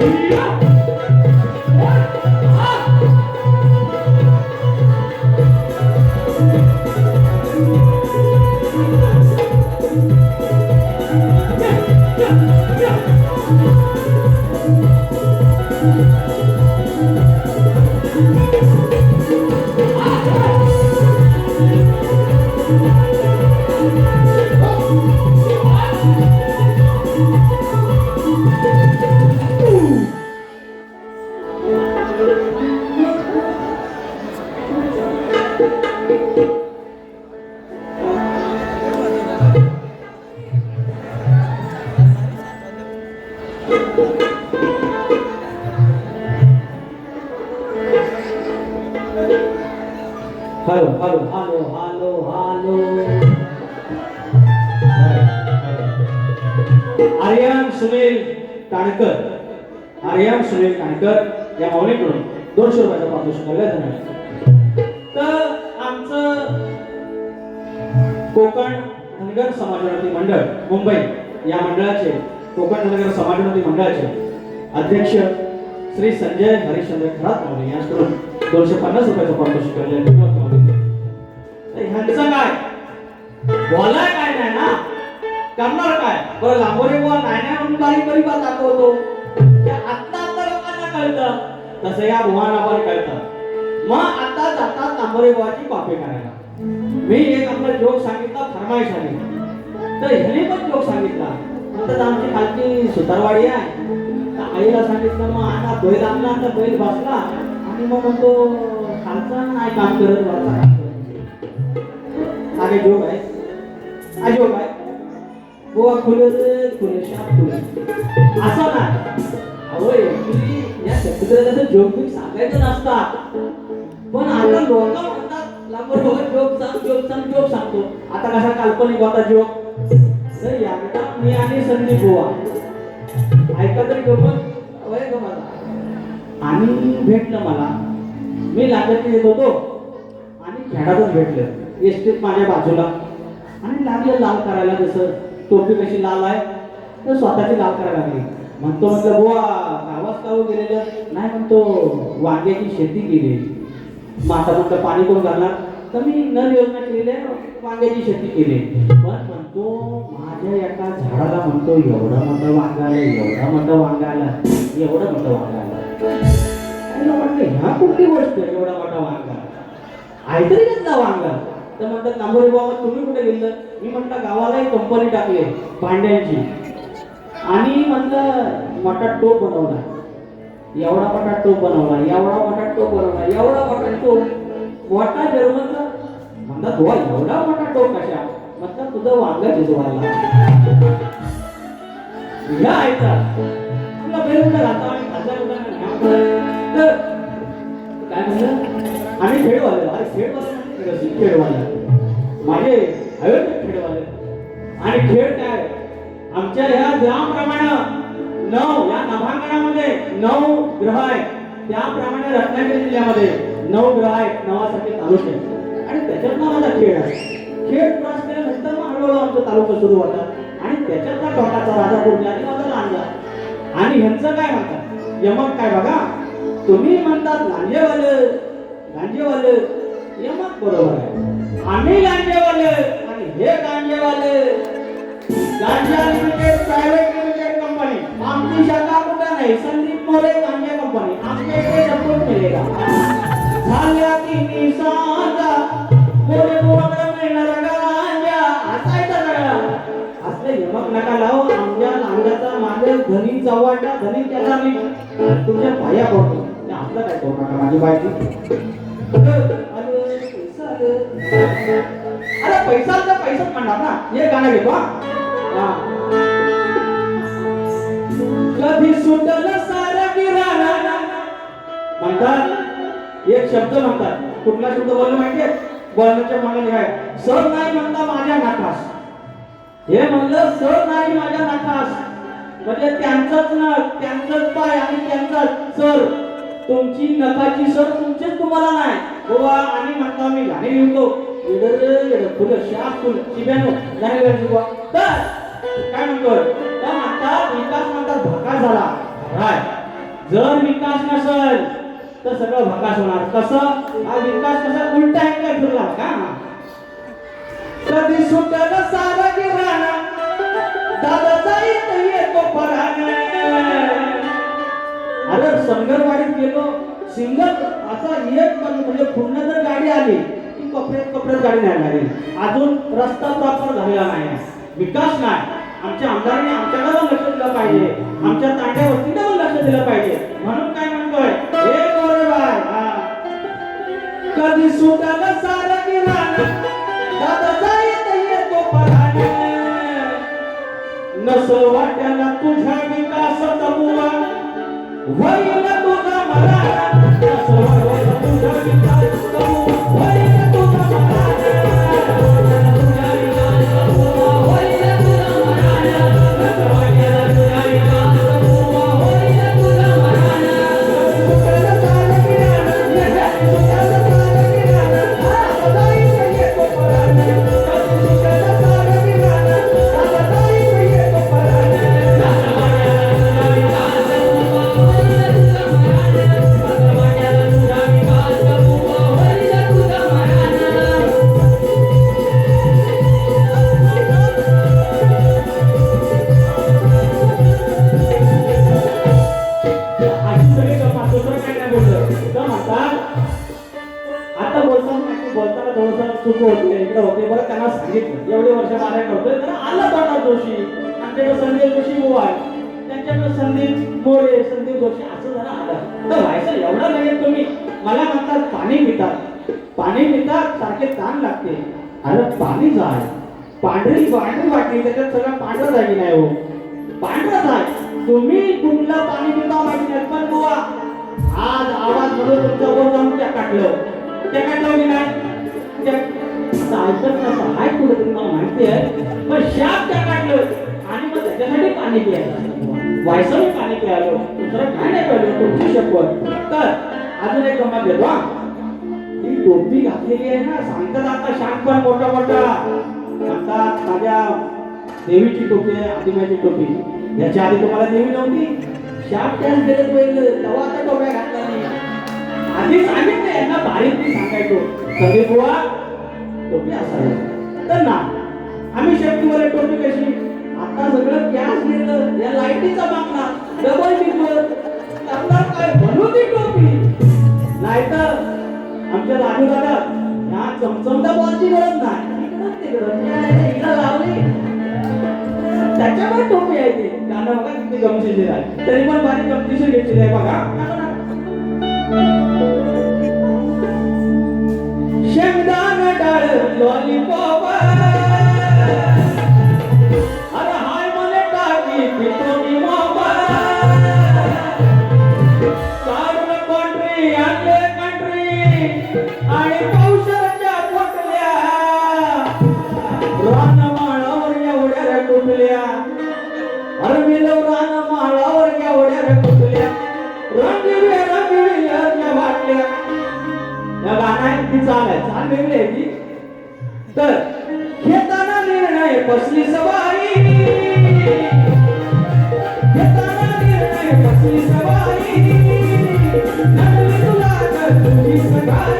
Dios. Hello hello hello hello hello. Aryan Sunil Kankar Aryan Sunil Kankar या माऊलीकडून दोनशे रुपयाचा पारितोषिक करण्यात तर आमचं कोकण धनगर समाजोन्नती मंडळ मुंबई या मंडळाचे कोकण धनगर समाजोन्नती मंडळाचे अध्यक्ष श्री संजय हरिश्चंद्र खरात माऊली यांच्याकडून दोनशे पन्नास रुपयाचं पारितोषिक करण्यात काय? बोलाय काय नाही ना? करणार काय? बरं लांबोरे बुवा नाही नाही म्हणून बारीक बारीक बात दाखवतो. ते आत्ता आत्ता लोकांना कळतं. तसं या बुवांना पण कळतं. मग आता जातात लांबोरे बुवाची पापे करायला. मी एक आपला जोक सांगितला फरमाईश आली तर ह्याने पण जोक सांगितला. म्हणतात आमची खालची सुतारवाडी आहे. तर आईला सांगितलं मग आता बैल आणला तर बैल बसला. आणि मग म्हणतो खालचा नाही काम करत वरचा आगे जोक भाई हा जोक आहे. बुवा खुले रे खुले शाप खुले. असं नाही. अहो actually या शब्दग्रंथाचं जोक बिक सांगायचं नसता. पण आता लोक म्हणतात लांबवर बघत जोक सांग जोक सांग जोक सांगतो. आता कसा काल्पनिक होता जोक? तर एकदा मी आणि संदीप बुवा. ऐका तरी गमत वय गमत आणि भेटलं मला. मी लागत येत होतो आणि खेळातच भेटलं. एसटीत माझ्या बाजूला. आणि लागलं लाल करायला जसं टोपी कशी लाल आहे तर स्वतःची लाल करायला लागली. म्हणतो म्हटलं बुवा गावात गाव हो गेलेलं? नाही म्हणतो वांग्याची शेती केली. माता आता म्हटलं पाणी कोण घालणार तर मी नल योजना केलेली आहे वांग्याची शेती केली. पण म्हणतो माझ्या एका झाडाला म्हणतो एवढं मोठं वांग आलं एवढं मोठं वांग एवढं मोठं वांगायला आलं म्हटलं ह्या कुठली गोष्ट एवढा मोठा वांगा? आला काहीतरी वांगा. तर म्हणतात नांबोरी बाबा तुम्ही कुठे गेलं मी म्हटलं गावाला एक कंपनी टाकली भांड्यांची. आणि म्हटलं मोठा टोप बनवला. एवढा मोठा टोप बनवला एवढा मोठा टोप बनवला एवढा मोठा टोप. मोठा जर्मनचा म्हणतात वा एवढा मोठा टोप कशा? म्हणतात तुझं वांगा शिजवायला या ऐका तुला बेल कुठं आणि खाजा तर काय म्हणलं आम्ही अरे खेळ म्हणजे कशी खेळवाले माझे हवे ते खेळवाले. आणि खेळ काय? आमच्या ह्या ज्याप्रमाणे नऊ या नभांगणामध्ये नऊ ग्रह आहेत. त्याप्रमाणे रत्नागिरी जिल्ह्यामध्ये नऊ ग्रह आहेत नवासाठी तालुके आणि त्याच्यातला माझा खेळ आहे. खेळ क्रॉस केल्यानंतर मग हळूहळू आमचा तालुका सुरू होता आणि त्याच्यातला टोकाचा राजापूर आणि माझा लांजा. आणि ह्यांचं काय म्हणतात? यमक काय बघा? तुम्ही म्हणतात लांजेवालं लांजेवालं. यमक बरोबर आहे. आम्ही लांजेवाले आणि हे गांजेवाले गांजा लिमिटेड प्रायव्हेट लिमिटेड कंपनी आमची शाखा कुठं नाही? संदीप मोरे गांजा कंपनी आमच्या इकडे सपोर्ट मिळेगा झाल्या की निसादा मोरे मोरे मिळणार गांजा. असायचा सगळा. असले यमक नका लावू. आमच्या लांगाचा मागे धनी चव्हाटा धनी त्याला मी. तुमच्या पाया पडतो. आपलं काय करू नका? माझी बायकी. पैसा तर पैसाच म्हणणार ना. हे गाणं घेतो कधी सुटल सारा किराणा म्हणतात एक शब्द म्हणतात. कुठला शब्द बोललो माहितीये? बोलण्याच्या मनाने काय सर नाही म्हणता माझ्या नाकास. हे म्हणलं सर नाही माझ्या नाकास. म्हणजे त्यांचाच नख त्यांचाच पाय आणि त्यांचाच सर. तुमची नखाची सर तुमचेच तुम्हाला नाही. गोवा आणि म्हणता मी गाणे लिहितो फुलं शाप फुल शिब्यानो गाणे लिहितो तर काय म्हणतो तर म्हणतात विकास म्हणतात भाका झाला राय जर विकास नसल तर सगळं भकास होणार कसं हा विकास कसा उलटा आहे काय फिरला का कधी सुटल सारा गिराणा दादाचा येतो पराने अरे संगरवाडीत गेलो. सिंगल असा एक पण म्हणजे पूर्ण जर गाडी आली. की कपड्यात कपड्यात गाडी नाही लागेल. अजून रस्ता प्रॉपर झालेला नाही. विकास नाही. आमच्या आमदारांनी आमच्याकडे पण लक्ष दिलं पाहिजे. आमच्या तांड्या वस्तीला पण लक्ष दिलं पाहिजे. म्हणून काय म्हणतोय? हे गोरेबाय हा. कधी सुटाला सारा किराणा दादा जाईत येतो पराने. नसो वाट्याला तुझ्या विकासाचा बुवा होईल तुझा मराठा. नसल पाणी मिळतात पाणी मिळतात सारखे ताण लागते. अरे पाणी जाय. पांढरी पांढरी वाटली त्याच्यात सगळं पांढरं जागी नाही हो. पांढरं आहे तुम्ही कुठलं पाणी पिता माहिती नाही पण आज आवाज म्हणून तुमच्या वर जाऊन त्या काढलं त्या काढलं की नाही त्या चालतं कसं माहिती आहे पण शाप त्या काढलं आणि मग त्याच्यासाठी पाणी प्यायला व्हायचं पाणी प्यायलो. दुसरं काय नाही पाहिलं तुमची शपथ. तर अजून एक गमत घेतो ती ही टोपी घातलेली आहे ना. सांगतात आता शांत पण मोठा मोठा. सांगतात माझ्या देवीची टोपी आहे आदिमाची टोपी. याच्या आधी तुम्हाला देवी नव्हती. शाप त्याच दिले पहिलं. तेव्हा आता टोप्या घातल्या नाही. आधी सांगितलं यांना बारीक मी सांगायचो. कधी बुवा टोपी असावी. तर ना आम्ही शेपटीवर टोपी कशी? आता सगळं गॅस घेतलं. या लाईटीचा मागला. डबल टिकवर करणार काय? म्हणून ती टोपी. नाहीतर आमच्या लाडू दादा ह्या चमचमत्या बॉलची गरज नाही. इकडं तिकडं त्या इकडं लावली त्याच्यावर टोपी आहे ती. गाणं बघा किती गमतीशीर आहे. तरी पण बारीक गमतीशीर घेतलेली आहे बघा. शेंगदाण डाळ लॉलीपॉप तुझी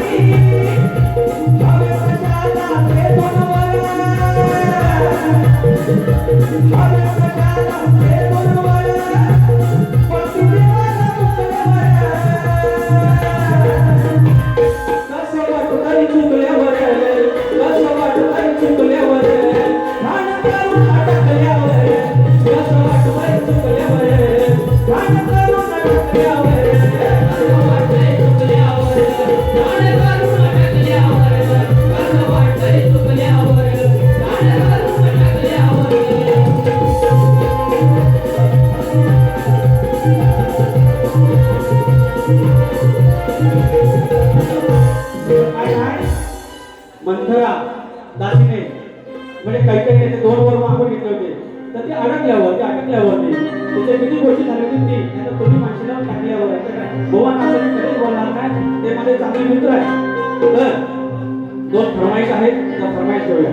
आपले मित्र आहे तर दोन फरमाईश आहेत त्या फरमाईश ठेवूया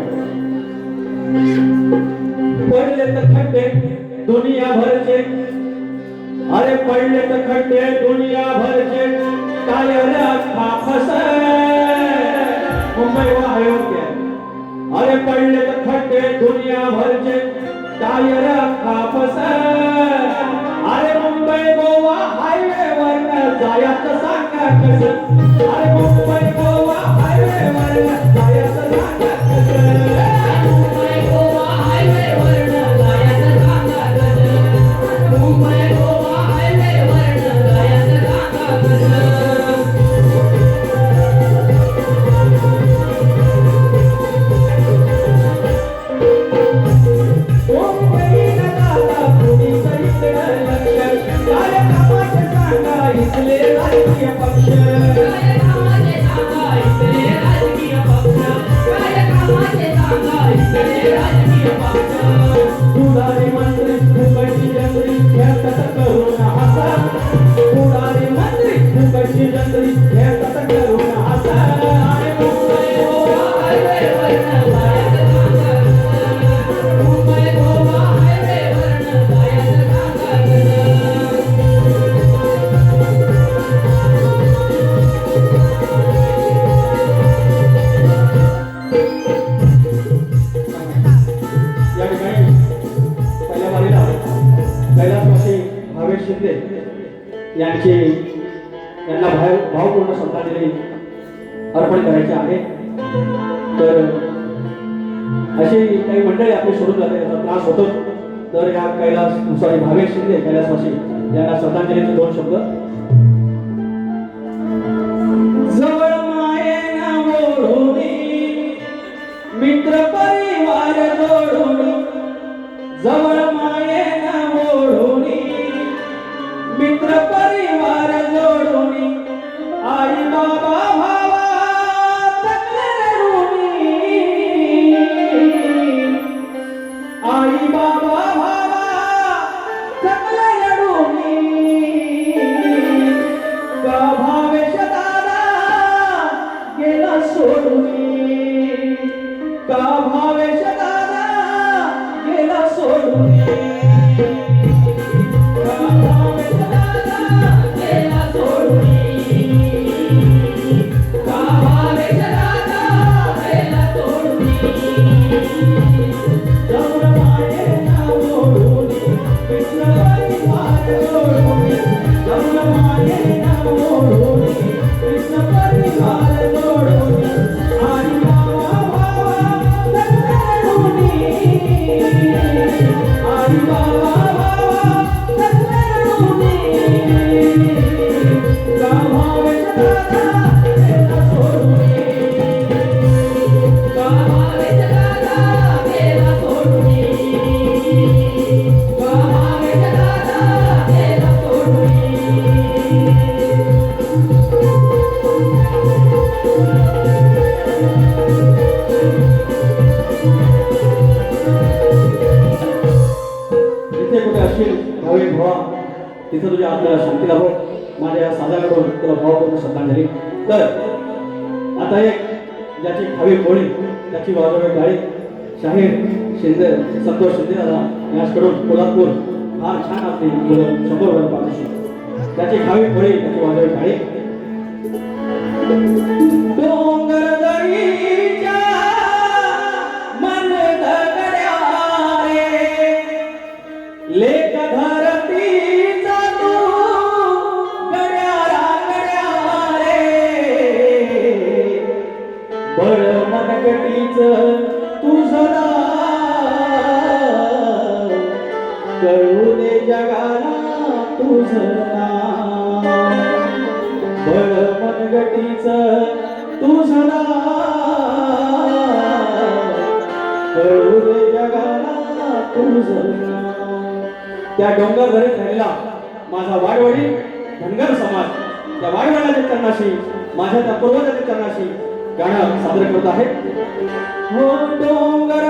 पडले तर खड्डे दुनिया भरचे अरे पडले तर खड्डे दुनिया भरचे टायर कापस मुंबई व अयोध्या. अरे पडले तर खड्डे दुनिया भरचे टायर कापस अरे मुंबई गोवा हायवे. जायचं सांगा कसं? अरे मुंबई गोवा हायवे वर जायचं सांगा यांचे यांना भाव भावपूर्ण श्रद्धांजली अर्पण करायचे आहे. तर अशी काही मंडळी आपली सोडून जाते याचा त्रास होतो. तर या कैलास सॉरी भावेश शिंदे कैलासवासी यांना श्रद्धांजलीचे दोन शब्द. मित्र परिवार जोडून जवळ मा आई बाबा माझ्या या साजाकडून तुला भावपूर्ण श्रद्धांजली तर आता एक ज्याची खावी कोळी त्याची वाजवे गाळी शाहीर शिंदे संतोष शिंदे दादा याचकडून कोल्हापूर फार छान आपली मुलं शंभर वर पाठवशी त्याची खावी कोळी त्याची वाजवे गाळी डोंगर कळू जगाला तुझ बळ मनगटीच तुझ कळू दे जगाला तुझ त्या डोंगर धरीत राहिला माझा वाडवडी धनगर समाज. त्या वाडवडिलाच्या चरणाशी माझ्या त्या पूर्वजाच्या चरणाशी गाणं सादर करत आहे. हो डोंगर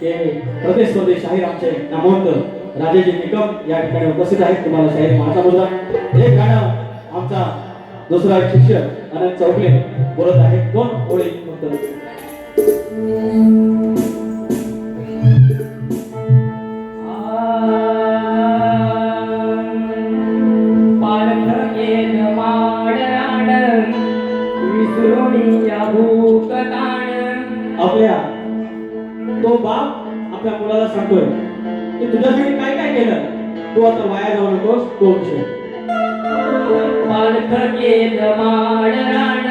प्रदेश प्रदेश शाहीर आमचे नामवंत राजेजी निकम या ठिकाणी उपस्थित आहेत. तुम्हाला शाहीर माझा मुलगा. एक गाणं आमचा दुसरा शिक्षक अनंत चौगले बोलत आहे दोन ओळी फक्त. की तुझ्यासाठी काय काय केलं? तू आता वाया जाऊ नकोस तो विषय पालखेन माडराण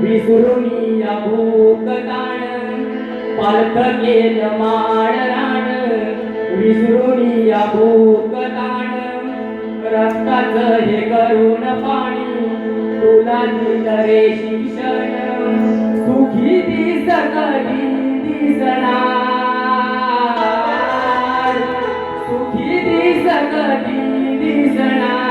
विसरुणी या भूकताण माड राण विसरून या भूकताण रक्ताच हे करून पाणी तुला दिलं रे शिक्षण. सुखी दिसत दिसणार. दिस दिसणार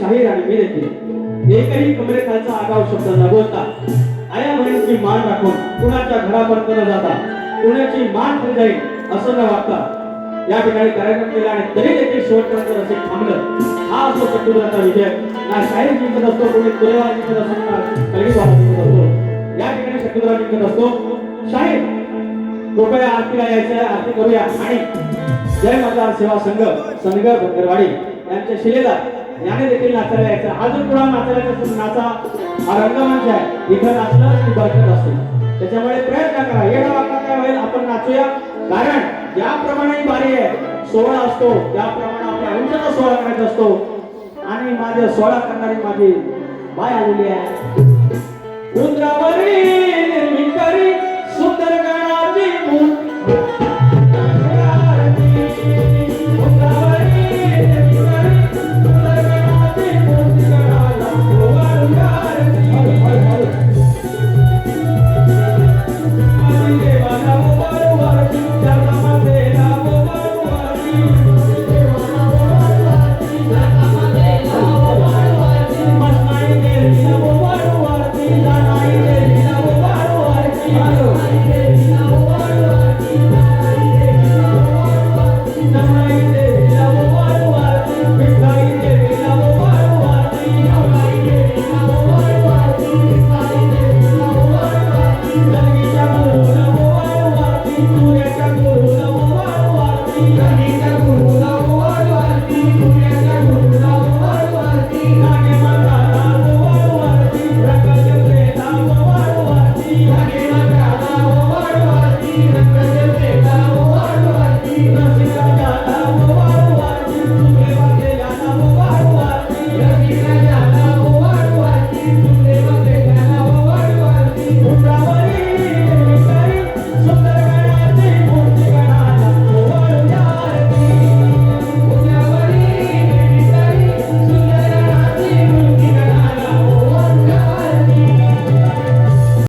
शाहीर आणि मी देखील एकही कमरेखालचा आगाव शब्द न बोलता आया बहिणीची मान राखून कुणाच्या घरापर्यंत न जाता कुणाची मान खाली जाईल असं न वागता या ठिकाणी कार्यक्रम केला आणि तरी देखील शेवटपर्यंत रसिक थांबलं. हा असो चटुराचा विजय ना शाहीर जिंकत असतो कोणी कुरेवा जिंकत असतो ना कलगी बाबा जिंकत असतो या ठिकाणी शत्रुरा जिंकत असतो. शाहीर कृपया आरतीला यायचं आरती करूया. आणि जय मतदार सेवा संघ संघ भंगरवाडी यांच्या शिलेदार याने देखील नाचायला यायचं. अजून पुढे नाचायला कसं नाचा हा रंगमंच आहे. इथं नाचलं की बरकत असते त्याच्यामुळे प्रयत्न करा. येणं वागणं काय होईल आपण नाचूया. कारण ज्याप्रमाणे बारी आहे सोहळा असतो त्याप्रमाणे आपल्या अंशाचा सोहळा करायचा असतो. आणि माझ्या सोहळा करणारी माझी बाय आलेली आहे. उंदरावरी